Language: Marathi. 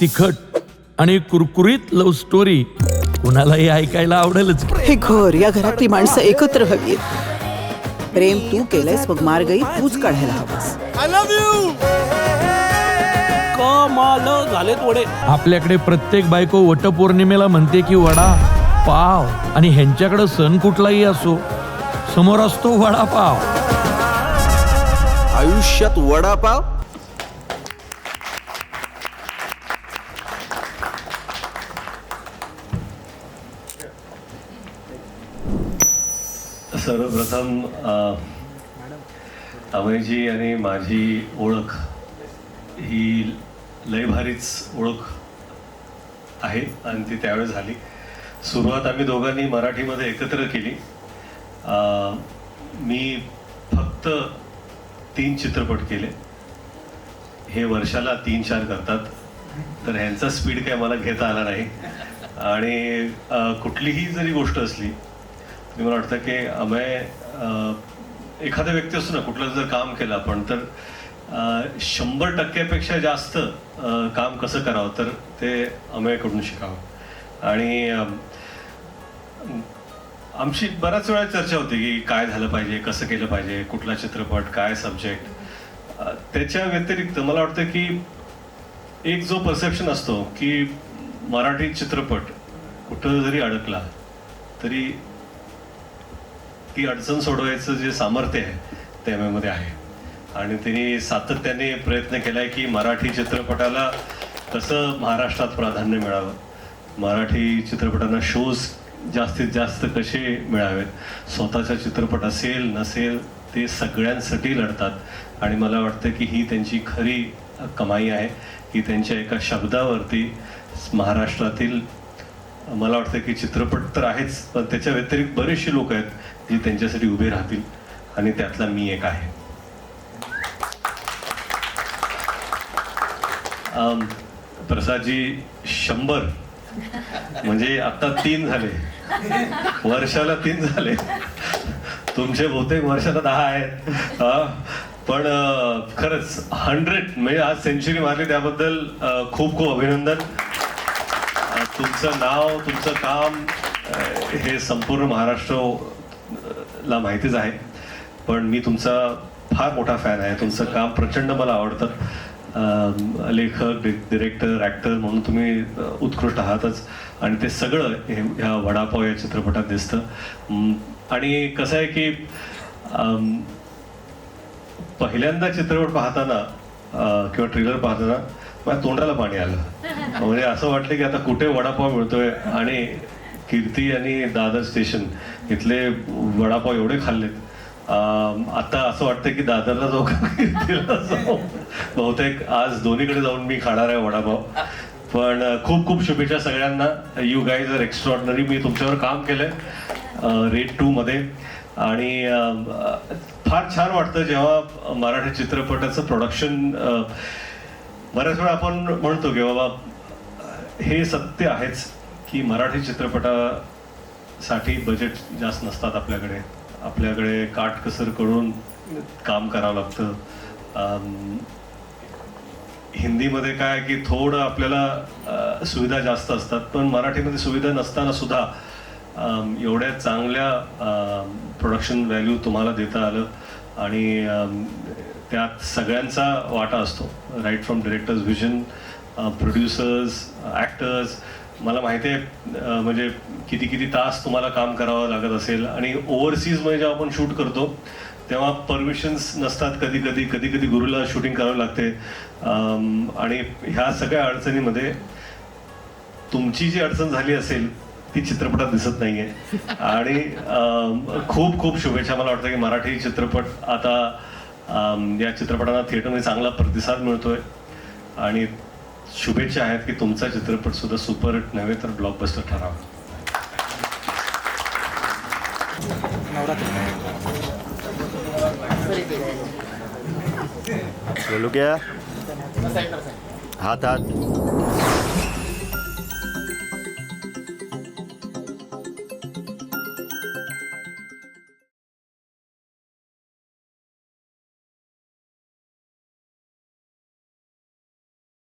तिखट आणि कुरकुरीत लव्ह स्टोरी कुणालाही ऐकायला आवडेलच. हे घर या घरातली माणसं एकत्र हवीत. प्रेम तू केलंयस मग मार्गही तूच काढायला हवास. कमाल झालेत वडे. आपल्याकडे प्रत्येक बायको वटपौर्णिमेला म्हणते की वडा पाव. आणि ह्यांच्याकडे सण कुठलाही असो समोर असतो वडापाव. आयुष्यात वडापाव? सर्वप्रथम अ, आणि माझी ओळख ही लय भारीच ओळख आहे आणि ती त्यावेळेस झाली. सुरुवात आम्ही दोघांनी मराठीमध्ये एकत्र केली. मी फक्त तीन चित्रपट केले. हे वर्षाला तीन चार करतात. तर ह्यांचा स्पीड काय मला घेता आला नाही. आणि कुठलीही जरी गोष्ट असली म्हणजे मला वाटतं की अमय एखादा व्यक्ती असतो ना कुठलं जर काम केलं आपण तर शंभर टक्क्यापेक्षा जास्त काम कसं करावं तर ते अमयकडून शिकावं. आणि आमची बऱ्याच वेळा चर्चा होती की काय झालं पाहिजे कसं केलं पाहिजे कुठला चित्रपट काय सब्जेक्ट त्याच्या व्यतिरिक्त मला वाटतं की एक जो परसेप्शन असतो की मराठी चित्रपट कुठं जरी अडकला तरी ती अडचण सोडवायचं जे सामर्थ्य आहे ते एम एमध्ये आहे. आणि त्यांनी सातत्याने प्रयत्न केलाय की मराठी चित्रपटाला कसं महाराष्ट्रात प्राधान्य मिळावं. मराठी चित्रपटांना शोज जास्तीत जास्त कसे मिळावेत स्वतःचा चित्रपट असेल नसेल ते सगळ्यांसाठी लढतात. आणि मला वाटतं की ही त्यांची खरी कमाई आहे की त्यांच्या एका शब्दावरती महाराष्ट्रातील मला वाटतं की चित्रपट तर आहेच पण त्याच्या व्यतिरिक्त बरेचसे लोक आहेत जे त्यांच्यासाठी उभे राहतील आणि त्यातला मी एक आहे. प्रसादजी शंभर. म्हणजे आता तीन झाले. वर्षाला तीन झाले. तुमचे बहुतेक वर्षाला दहा आहेत. पण खरंच हंड्रेड म्हणजे आज सेंचुरी मारली त्याबद्दल खूप खूप अभिनंदन. तुमचं नाव तुमचं काम हे संपूर्ण महाराष्ट्र ला माहितीच आहे. पण मी तुमचा फार मोठा फॅन आहे. तुमचं काम प्रचंड मला आवडतं. लेखक डिरेक्टर ॲक्टर म्हणून तुम्ही उत्कृष्ट आहातच. आणि ते सगळं हे ह्या वडापाव या चित्रपटात दिसतं. आणि कसं आहे की पहिल्यांदा चित्रपट पाहताना किंवा ट्रेलर पाहताना माझ्या तोंडाला पाणी आलं. म्हणजे असं वाटलं की आता कुठे वडापाव मिळतोय? आणि कीर्ती आणि दादर स्टेशन इथले वडापाव एवढे खाल्लेत. आता असं वाटतं की दादरला जाऊ का कीर्तीला जाऊ? बहुतेक आज दोन्हीकडे जाऊन मी खाणार आहे वडापाव. पण खूप खूप शुभेच्छा सगळ्यांना. यू गाईज आर एक्स्ट्रॉर्डनरी मी तुमच्यावर काम केलंय रेड टू मध्ये. आणि फार छान वाटतं जेव्हा मराठी चित्रपटाचं प्रोडक्शन बऱ्याच वेळा आपण म्हणतो की बाबा हे सत्य आहेच की मराठी चित्रपटासाठी बजेट जास्त नसतात आपल्याकडे. आपल्याकडे काटकसर करून काम करावं लागतं. हिंदीमध्ये काय की थोडं आपल्याला सुविधा जास्त असतात पण मराठीमध्ये सुविधा नसताना सुद्धा एवढ्या चांगल्या प्रोडक्शन व्हॅल्यू तुम्हाला देता आलं. आणि त्यात सगळ्यांचा वाटा असतो. Right from directors vision producers actors मला माहिती आहे अ, म्हणजे किती किती तास तुम्हाला काम करावं लागत असेल आणि ओव्हरसीजमध्ये जेव्हा आपण शूट करतो तेव्हा परमिशन्स नसतात कधी कधी कधी कधी गुरुला शूटिंग करावी लागते. अम, आणि ह्या सगळ्या अडचणीमध्ये तुमची जी अडचण झाली असेल ती चित्रपटात दिसत नाहीये. आणि अम, खूप खूप शुभेच्छा. मला वाटतं की मराठी चित्रपट आता या चित्रपटांना थिएटरमध्ये चांगला प्रतिसाद मिळतोय. आणि शुभेच्छा आहेत की तुमचा चित्रपट सुद्धा सुपर नव्हे तर ब्लॉकबस्टर ठरावा. बोलू क्या? हात हात.